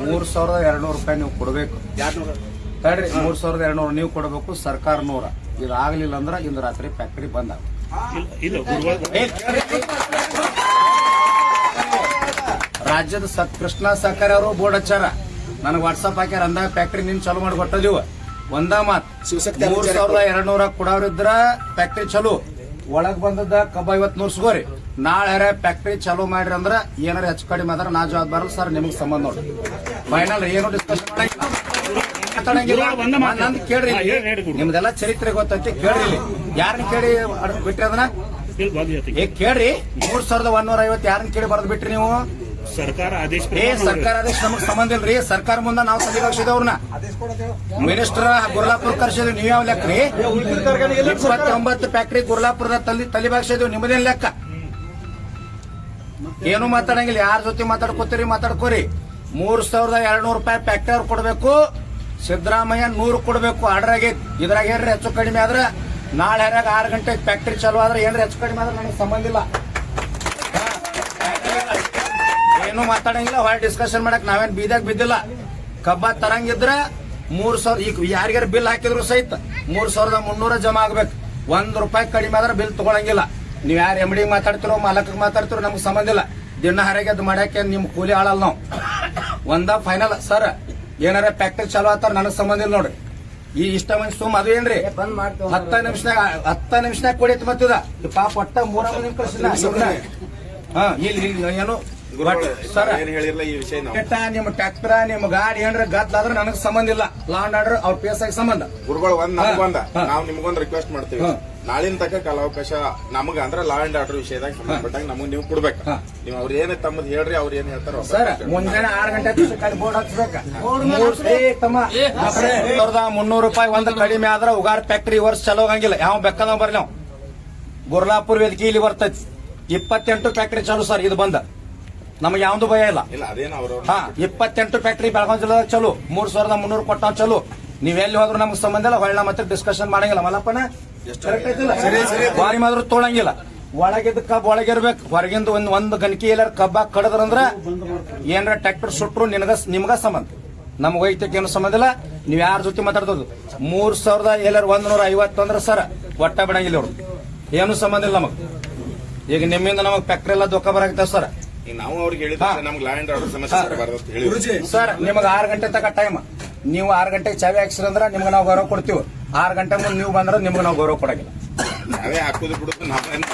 ಮೂರ್ ಸಾವಿರದ ಎರಡ್ನೂರು ರೂಪಾಯಿ ನೀವು ಕೊಡಬೇಕು. ತಡ್ರಿ ಮೂರು ಸಾವಿರದ ಎರಡ್ನೂರು ನೀವು ಕೊಡಬೇಕು ಸರ್ಕಾರ ನೂರ. ಇದಾಗ್ಲಿಲ್ಲ ಅಂದ್ರೆ ಇಂದು ರಾತ್ರಿ ಫ್ಯಾಕ್ಟರಿ ಬಂದ್. ರಾಜ್ಯದ ಸತ್ ಕೃಷ್ಣ ಸಹಕಾರಿ ಅವರು ಬೋರ್ಡ್ ಹಚ್ಚಾರ. ನನಗೆ ವಾಟ್ಸಪ್ ಹಾಕ್ಯಾರ ಅಂದಾಗ ಫ್ಯಾಕ್ಟರಿ ನಿನ್ ಚಾಲೂ ಮಾಡಿ ಕೊಟ್ಟದಿವ ಒಂದ ಮಾತ್ ಮೂರ್ ಸಾವಿರದ ಎರಡ್ನೂರ ಕೊಡೋರಿದ್ರ ಫ್ಯಾಕ್ಟರಿ ಚಲೋ. ಒಳಗ್ ಬಂದದ ಕಬ್ಬ ಐವತ್ ನೂರ್ಸ್ಕೋರಿ ನಾಳೆ ಫ್ಯಾಕ್ಟರಿ ಚಾಲೂ ಮಾಡ್ರಿ ಅಂದ್ರ ಏನಾರ ಹೆಚ್ಚು ಕಡಿಮೆ ಆದ್ರ ನಾ ಜವಾಬ್ದಾರ ಸರ್ ನಿಮ್ಗೆ ಸಂಬಂಧ ನೋಡ್ರಿ. ಫೈನಲ್ ಏನು ಡಿಸ್ಕಷನ್ ನಂದು ಕೇಳ್ರಿ. ನಿಮ್ದೆಲ್ಲ ಚರಿತ್ರೆ ಗೊತ್ತೈತಿ ಕೇಳ್ರಿ ಯಾರನ್ನ ಕೇಳಿ ಬಿಟ್ರಿ ಅದನ್ನ. ಏ ಕೇಳ್ರಿ. ಮೂರ್ ಸಾವಿರದ ಒಂದೂರ ಐವತ್ತು ಯಾರನ್ನ ಕೇಳಿ ಬರ್ದ್ ಬಿಟ್ರಿ ನೀವು? ಸರ್ಕಾರ ಆದೇಶ ಏ ಸರ್ಕಾರ ಆದೇಶ ನಮಗ್ ಸಂಬಂಧ ಇಲ್ರಿ. ಸರ್ಕಾರ ಮುಂದೆ ನಾವು ಸಭೆ ಕಳ್ಸಿದ ಅವ್ರನ್ನ. ಮಿನಿಸ್ಟರ್ ಗುರ್ಲಾಪುರ ಕರ್ಸಿದ್ವಿ ನೀವ್ ಯಾವ ಲೆಕ್ಕ ರೀ? ಇಪ್ಪತ್ತೊಂಬತ್ತು ಫ್ಯಾಕ್ಟ್ರಿ ಗುರ್ಲಾಪುರದ ತಲೆ ತಲೆ ಬಾಗಿಸಿದ್ವಿ ನಿಮ್ಮದೇನ್ ಲೆಕ್ಕ? ಏನು ಮಾತಾಡಂಗಿಲ್ಲ. ಯಾರ ಜೊತೆ ಮಾತಾಡ್ಕೋತೀರಿ ಮಾತಾಡ್ಕೋರಿ. ಮೂರ್ ಸಾವಿರದ ಎರಡ್ನೂರು ರೂಪಾಯಿ ಫ್ಯಾಕ್ಟ್ರಿ ಅವ್ರು ಕೊಡ್ಬೇಕು. ಸಿದ್ದರಾಮಯ್ಯ ನೂರು ಕೊಡ್ಬೇಕು. ಆರ್ಡರ್ ಆಗೈತಿ. ಇದ್ರಾಗ ಏನ್ರಿ ಹೆಚ್ಚು ಕಡಿಮೆ ಆದ್ರೆ? ನಾಳೆ ಆರು ಗಂಟೆಗೆ ಫ್ಯಾಕ್ಟ್ರಿ ಚಾಲು ಆದ್ರೆ ಏನ್ರಿ ಹೆಚ್ಚು ಕಡಿಮೆ ಆದ್ರೆ? ನನಗೆ ಸಂಬಂಧ ಇಲ್ಲ. ಏನು ಮಾತಾಡಂಗಿಲ್ಲ ಹೊರ ಡಿಸ್ಕಷನ್ ಮಾಡಕ್ ನಾವೇನ್ ಬೀದಾಗ ಬಿದ್ದಿಲ್ಲ. ಕಬ್ಬ ತರಂಗಿದ್ರ ಮೂರ್ ಸಾವಿರ ಈಗ ಯಾರಿಗಾರ ಬಿಲ್ ಹಾಕಿದ್ರು ಸಹಿತ ಮೂರ್ ಸಾವಿರದ ಮುನ್ನೂರ ಜಮಾ ಆಗ್ಬೇಕು. ಒಂದ್ ರೂಪಾಯಿ ಕಡಿಮೆ ಆದ್ರೆ ಬಿಲ್ ತಗೊಳಂಗಿಲ್ಲ. ನೀವ್ ಯಾರು ಎಂ ಡಿ ಮಾತಾಡ್ತಿರೋ ಮಾಲಕ್ ಮಾತಾಡ್ತಿರೋ ನಮ್ಗೆ ಸಂಬಂಧ ಇಲ್ಲ. ದಿನ ಹರಗೆ ಅದು ಮಾಡಕ್ಕೆ ನಿಮ್ ಕೂಲಿ ಆಳಲ್ಲ ನಾವು. ಒಂದ ಫೈನಲ್ ಸರ್ ಏನಾರ ಫ್ಯಾಕ್ಟರಿ ಚಾಲು ಆತಾರ ನನಗ್ ಸಂಬಂಧ ಇಲ್ಲ ನೋಡ್ರಿ. ಈ ಇಷ್ಟ ಮಂದಿ ಸುಮ್ ಅದು ಏನ್ರಿ? ಹತ್ತ ನಿಮಿಷನಾಗ ಹತ್ತ ನಿಮಿಷನಾಗ ಕೊಡಿತ್ ಮತ್ತಿದ ಪಾಪ ಒಟ್ಟ ಮೂರ ಮಂದಿ ಕಳ್ಸಿಲ್ಲ ಹ ಇಲ್ಲಿ ಏನು? ಬಟ್ ಸರ್ ಏನ್ ಹೇಳಿರ್ಲ ಈ ವಿಷಯ ನಾವು? ಕೆಟ್ಟ ನಿಮ್ಮ ಟ್ರ್ಯಾಕ್ಟರ್ ನಿಮ್ಮ ಗಾಡಿ ಏನ್ರ ಗದ್ಲಾದ್ರೆ ನನಗ್ ಸಂಬಂಧ ಇಲ್ಲ. ಲಾಂಡ್ ಆರ್ಡರ್ ಅವ್ರ ಪೇಸ್ ಎಸ್ ಸಂಬಂಧ. ಗುರುಗಳು ಒಂದ್ ನಮಗೊಂದ. ಬಂದ ನಾವು ನಿಮ್ಗೊಂದ್ ರಿಕ್ವೆಸ್ಟ್ ಮಾಡ್ತೀವಿ. ನಾಳಿನ ತಕ್ಕ ಕಾಲಾವಕಾಶ ನಮಗ ಅಂದ್ರ ಲಾ ಅಂಡ್ ಆರ್ಡರ್ ವಿಷಯದಾಗ ಸಂಬಂಧಪಟ್ಟಾಗ ನಮಗ್ ನೀವು ಕೊಡ್ಬೇಕು. ನೀವು ಅವ್ರ ಏನ್ ತಮ್ಮದ್ ಹೇಳ್ರಿ ಅವ್ರ ಏನ್ ಹೇಳ್ತಾರ ಸರ್ ಮುಂಜಾನೆ ಆರ್ ಗಂಟೆ ಬೋರ್ಡ್ ಸಾವಿರದ ಮುನ್ನೂರು ರೂಪಾಯಿ ಒಂದ್ ಕಡಿಮೆ ಆದ್ರೆ ಉಗಾರ್ ಫ್ಯಾಕ್ಟ್ರಿ ವರ್ಷ ಚಲೋ ಹಂಗಿಲ್ಲ ಯಾವ ಬೆಕ್ಕದ ಬರ್ಲಿ ನಾವು ಗುರ್ಲಾಪುರ್ ವೇದಿಕೆ ಇಲ್ಲಿ ಬರ್ತೈತಿ. ಇಪ್ಪತ್ತೆಂಟು ಫ್ಯಾಕ್ಟ್ರಿ ಚಲೋ ಸರ್ ಇದು ಬಂದ. ನಮಗೆ ಯಾವ್ದು ಭಯ ಇಲ್ಲ. ಇಲ್ಲ ಅದೇನ ಅವ್ರ ಹಾ ಇಪ್ಪತ್ತೆಂಟು ಫ್ಯಾಕ್ಟ್ರಿ ಬೆಳಗಾವಿ ಜಿಲ್ಲೆದಾಗ ಚಲೋ ಮೂರ್ ಸಾವಿರದ ಮುನ್ನೂರು ಕೊಟ್ಟಾವ್ ಚಲೋ. ನೀವೆಲ್ಲಿ ಹೋದ್ರು ನಮ್ಗೆ ಸಂಬಂಧ ಇಲ್ಲ ಹೊಳ್ಳ ಮತ್ತೆ ಡಿಸ್ಕಷನ್ ಮಾಡಂಗಿಲ್ಲ. ಮಲ್ಲಪ್ಪನ? ಬಾರಿ ಮಾದ್ರು ತೊಳಂಗಿಲ್ಲ. ಒಳಗಿದ್ದ ಕಬ್ಬ ಒಳಗಿರ್ಬೇಕು ಹೊರಗಿಂದ ಒಂದ್ ಒಂದ್ ಗಣಕಿ ಎಲ್ಲಾರ ಕಬ್ಬ ಕಡದ್ರಂದ್ರ ಏನ್ರ ಟ್ರ್ಯಾಕ್ಟರ್ ಸುಟ್ರು ನಿನಗ ನಿಮ್ಗ ಸಂಬಂಧ. ನಮ್ಗ ವೈಯಕ್ತಿಕ ಏನು ಸಂಬಂಧ ಇಲ್ಲ. ನೀವ್ ಯಾರ ಜೊತೆ ಮಾತಾಡ್ತದ ಮೂರ್ ಸಾವಿರದ ಎಲ್ಲಾರ ಒಂದ್ ನೂರ ಐವತ್ತು ಅಂದ್ರ ಸರ್ ಒಟ್ಟ ಬಿಡಂಗಿಲ್ಲ ಅವ್ರು ಏನು ಸಂಬಂಧ ಇಲ್ಲ ನಮಗ್. ಈಗ ನಿಮ್ಮಿಂದ ನಮಗ್ ಫ್ಯಾಕ್ಟ್ರಿ ಎಲ್ಲ ದುಃಖ ಬರಾಗ್ತಾವ ಸರ್. ಈಗ ನಾವು ಅವ್ರಿಗೆ ಹೇಳಿದ್ರೆ. ನಮ್ಗೆ ಲಾ ಅಂಡ್ ಆರ್ಡರ್ ಸಮಸ್ಯೆ ಬರಬಾರ್ದು ಅಂತ ಹೇಳಿ ಸರ್ ನಿಮಗೆ ಆರು ಗಂಟೆ ತನಕ ಟೈಮ್ ನೀವು ಆರು ಗಂಟೆಗೆ ಚಾವಿ ಹಾಕ್ಸಿರ ಅಂದ್ರೆ ನಿಮ್ಗೆ ನಾವು ಗೌರವ ಕೊಡ್ತೀವಿ. ಆರು ಗಂಟೆ ಮುಂದೆ ನೀವು ಬಂದ್ರೆ ನಿಮ್ಗೆ ನಾವು ಗೌರವ ಕೊಡಂಗಿಲ್ಲ. ನಾವೇ ಹಾಕುದು ಬಿಡುದು ನಾವೇನ್